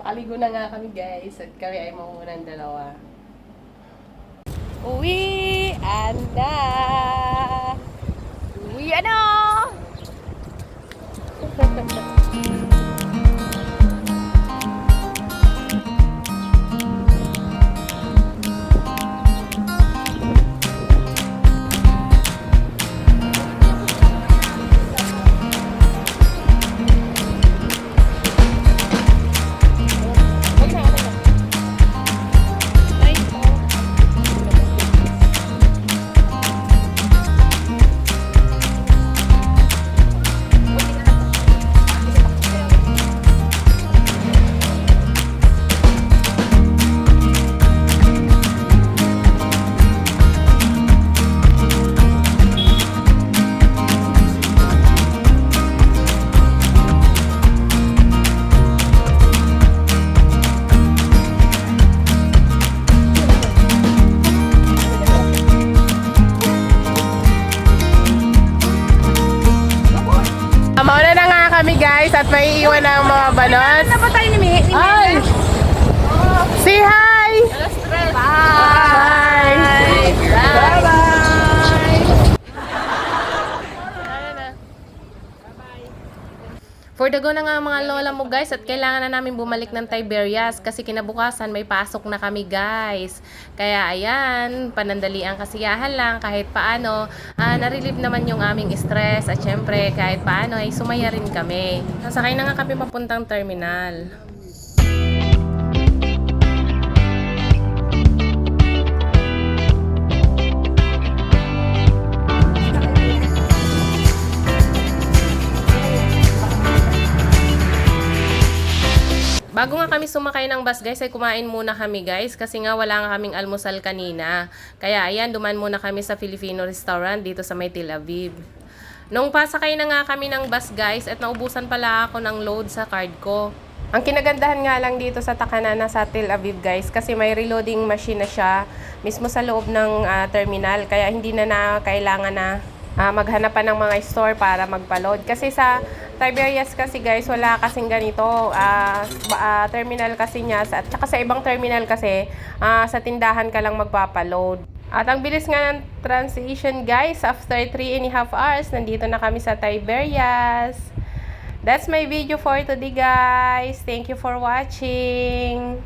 Makaligo na nga kami guys at kami ay mauunang dalawa. Uwi! Uwi kami guys at may iwan ang mga balot. Ano ba tayo ni Mi? Ay! Say hi! Bye! For the go na nga mga lola mo guys at kailangan na namin bumalik ng Tiberias kasi kinabukasan may pasok na kami guys. Kaya ayan, panandalian kasiyahan lang kahit paano ah, narilib naman yung aming stress at syempre kahit paano ay sumaya rin kami. Nasakay na nga kami papuntang terminal. Bago nga kami sumakay ng bus guys, ay kumain muna kami guys kasi nga wala nga kaming almusal kanina. Kaya ayan, duman muna kami sa Filipino restaurant dito sa may Tel Aviv. Nung pasakay na nga kami ng bus guys at naubusan pala ako ng load sa card ko. Ang kinagandahan nga lang dito sa Takanana sa Tel Aviv guys kasi may reloading machine na siya mismo sa loob ng ah, terminal kaya hindi na na kailangan na ah, maghanap pa ng mga store para magpa-load. Kasi sa Tiberias kasi guys, wala kasing ganito. ba- ah, terminal kasi niya. At saka sa ibang terminal kasi, ah, sa tindahan ka lang magpapa-load. At ang bilis nga ng transition guys, after 3 and a half hours, nandito na kami sa Tiberias. That's my video for today guys. Thank you for watching.